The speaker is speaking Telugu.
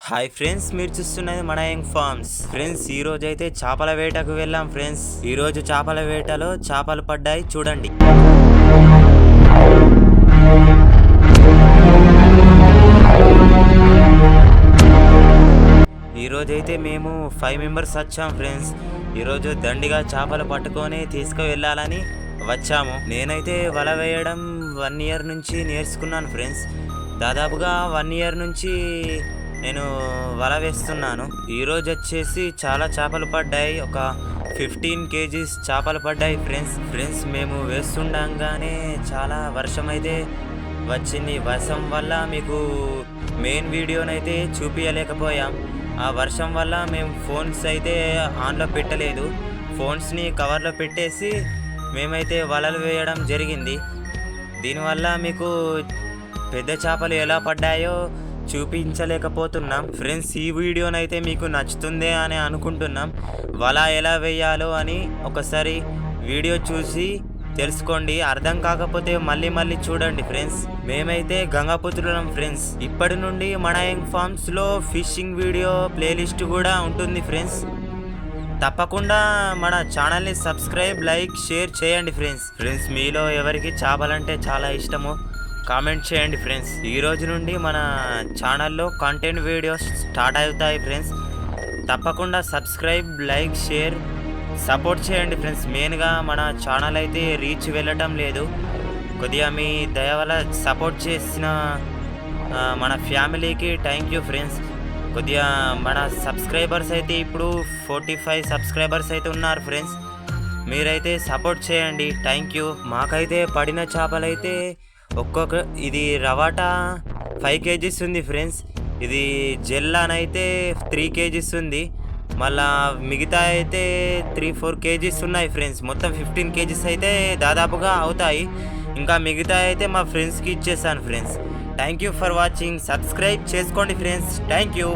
హాయ్ ఫ్రెండ్స్ మీరు చూస్తున్నది మన యంగ్ ఫార్మ్స్ ఫ్రెండ్స్ ఈ రోజు అయితే చేపల వేటకు వెళ్ళాం ఫ్రెండ్స్ ఈ రోజు చేపల వేటలో చేపలు పడ్డాయి చూడండి. ఈ రోజైతే మేము ఫైవ్ మెంబర్స్ వచ్చాం ఫ్రెండ్స్ ఈరోజు దండిగా చేపలు పట్టుకొని తీసుకు వెళ్ళాలని వచ్చాము. నేనైతే వల వేయడం వన్ ఇయర్ నుంచి నేర్చుకున్నాను ఫ్రెండ్స్ దాదాపుగా వన్ ఇయర్ నుంచి నేను వల వేస్తున్నాను. ఈరోజు వచ్చేసి చాలా చేపలు పడ్డాయి. ఒక ఫిఫ్టీన్ కేజీస్ చేపలు పడ్డాయి ఫ్రెండ్స్. ఫ్రెండ్స్ మేము వేస్తుండగానే చాలా వర్షం అయితే వచ్చింది. వర్షం వల్ల మీకు మెయిన్ వీడియోనైతే చూపించలేకపోయాం ఆ వర్షం వల్ల మేము ఫోన్స్ అయితే ఆన్లో పెట్టలేదు. ఫోన్స్ని కవర్లో పెట్టేసి మేమైతే వలలు వేయడం జరిగింది. దీనివల్ల మీకు పెద్ద చేపలు ఎలా పడ్డాయో చూపించలేకపోతున్నాం. ఫ్రెండ్స్ ఈ వీడియోనైతే మీకు నచ్చుతుందే అని అనుకుంటున్నాం. వల ఎలా వేయాలో అని ఒకసారి వీడియో చూసి తెలుసుకోండి. అర్థం కాకపోతే మళ్ళీ మళ్ళీ చూడండి ఫ్రెండ్స్. మేమైతే గంగాపుత్రులం ఫ్రెండ్స్. ఇప్పటి నుండి మన యంగ్ ఫార్మ్స్లో ఫిషింగ్ వీడియో ప్లేలిస్ట్ కూడా ఉంటుంది ఫ్రెండ్స్. తప్పకుండా మన ఛానల్ని సబ్స్క్రైబ్ లైక్ షేర్ చేయండి ఫ్రెండ్స్. ఫ్రెండ్స్ మీలో ఎవరికి చేపలంటే చాలా ఇష్టమో కామెంట్ చేయండి ఫ్రెండ్స్. ఈ రోజు నుండి మన ఛానల్లో కంటెంట్ వీడియోస్ స్టార్ట్ అవుతాయి ఫ్రెండ్స్. తప్పకుండా సబ్స్క్రైబ్ లైక్ షేర్ సపోర్ట్ చేయండి ఫ్రెండ్స్. మెయిన్గా మన ఛానల్ అయితే రీచ్ వెళ్ళటం లేదు. కొద్దిగా మీ దయ వల్ల సపోర్ట్ చేసిన మన ఫ్యామిలీకి థ్యాంక్ యూ ఫ్రెండ్స్. కొద్దిగా మన సబ్స్క్రైబర్స్ అయితే ఇప్పుడు ఫోర్టీ ఫైవ్ సబ్స్క్రైబర్స్ అయితే ఉన్నారు ఫ్రెండ్స్. మీరైతే సపోర్ట్ చేయండి. థ్యాంక్ యూ మాకైతే పడిన చేపలైతే ఒక్కొక్క ఇది రవాటా ఫైవ్ కేజీస్ ఉంది ఫ్రెండ్స్. ఇది జెల్లానైతే త్రీ కేజీస్ ఉంది. మళ్ళా మిగతా అయితే త్రీ ఫోర్ కేజీస్ ఉన్నాయి ఫ్రెండ్స్. మొత్తం ఫిఫ్టీన్ కేజీస్ అయితే దాదాపుగా అవుతాయి. ఇంకా మిగతా అయితే మా ఫ్రెండ్స్కి ఇచ్చేసాను friends. Thank you for watching. Subscribe చేసుకోండి ఫ్రెండ్స్. Thank you.